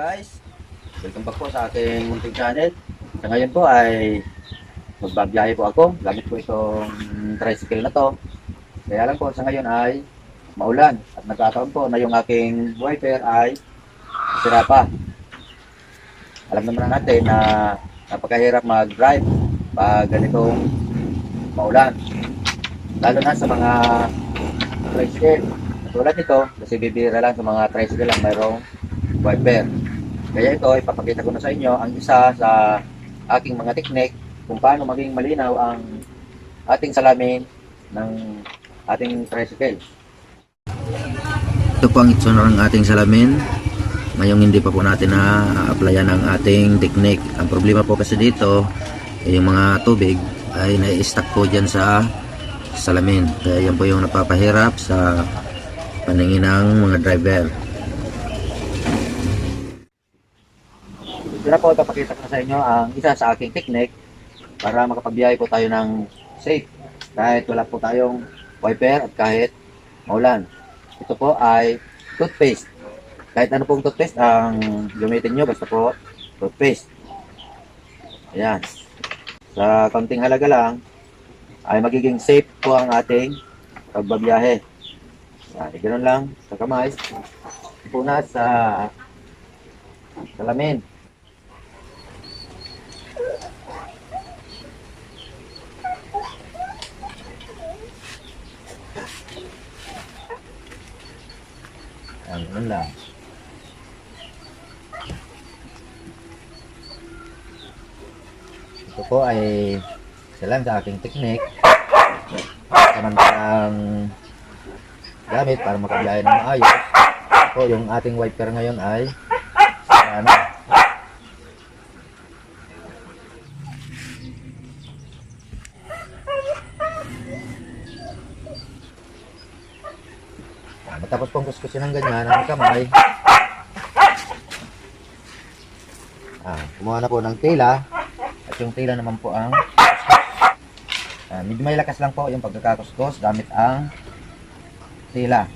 guys? Welcome back po sa ating munting channel. Sa ngayon po ay magbabiyahe po ako. Gamit po itong tricycle na to. Kaya lang po sa ngayon ay maulan. At nagkataon po na yung aking wiper ay sira pa. Alam naman natin na napakahirap mag-drive pag ganitong maulan. Lalo na sa mga tricycle. Tulad nito, kasi bibira lang sa mga tricycle lang mayroong wiper. Kaya ito, ipapakita ko na sa inyo ang isa sa aking mga teknik kung paano maging malinaw ang ating salamin ng ating tricycle. Ito po ang itsura ng ating salamin. Ngayong hindi pa po natin na-applyan ang ating technique. Ang problema po kasi dito, yung mga tubig ay nai-stuck po dyan sa salamin. Kaya yan po yung napapahirap sa paningin ng mga driver. Ito na po, ipapakita ko sa inyo ang isa sa aking technique para makapagbiyahe po tayo ng safe. Kahit wala po tayong wiper at kahit maulan. Ito po ay toothpaste. Kahit ano pong toothpaste ang gamitin nyo, basta po toothpaste. Ayan. Sa kaunting halaga lang, ay magiging safe po ang ating pagbabiyahe. Yan, ganoon lang sa kamay. Puna sa salamin. Yan, ganun lang. Ito po ay isa lang sa aking technique. Samantalang gamit para makabiyahe ng maayos. Ito yung ating wiper ngayon ay ano, Ah, Matapos pong kuskusin ng ganyan, ang kamay. Ah, kumuha na po ng tela. At yung tela naman po ang ah, medyo may lakas lang po yung pagkakakuskus gamit ang tela.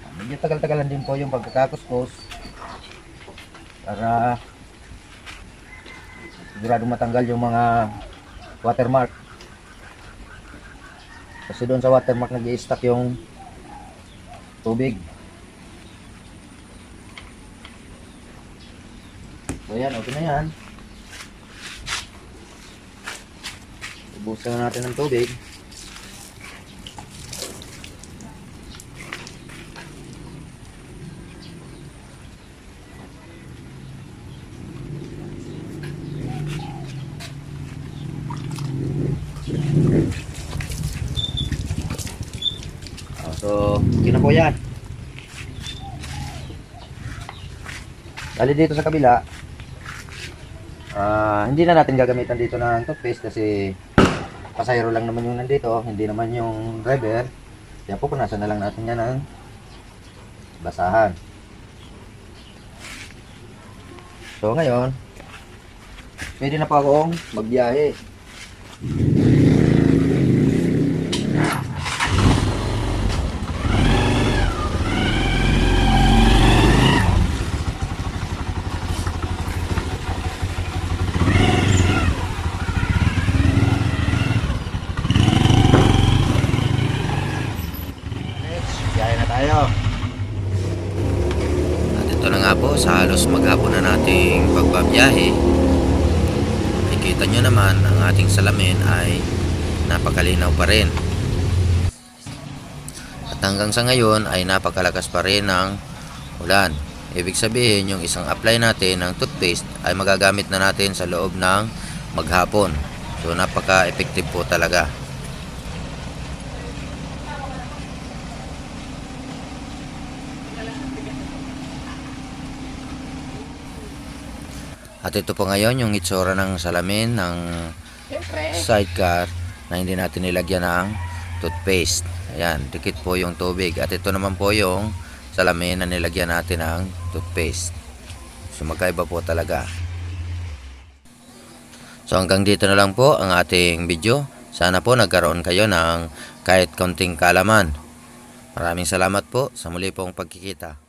Ah, Medyo tagal-tagalan din po yung pagkakakuskus para siguradong matanggal yung mga watermark. Kasi doon sa watermark nag stuck yung tubig. So yan okay na yan. Ubusan na natin ng tubig Oh, so, yun na po yan. Dali dito sa kabila, ah hindi na natin gagamitan dito ng toothpaste kasi pasayro lang naman yung nandito, hindi naman yung driver. Kaya pupunasan na lang natin yan ng basahan. So ngayon, pwede na po akong magbiyahe. Tayo. At ito na nga po, sa halos maghapon na nating pagbabiyahe. Nakikita nyo naman, ang ating salamin ay napakalinaw pa rin. At hanggang sa ngayon ay napakalakas pa rin ng ulan. Ibig sabihin, yung isang apply natin ng toothpaste ay magagamit na natin sa loob ng maghapon. So napaka-effective po talaga. At ito po ngayon yung itsura ng salamin ng sidecar na hindi natin nilagyan ng toothpaste. Ayan, dikit po yung tubig. At ito naman po yung salamin na nilagyan natin ng toothpaste. So magkaiba po talaga. So hanggang dito na lang po ang ating video. Sana po nagkaroon kayo ng kahit kaunting kalaman. Maraming salamat po sa muli pong pagkikita.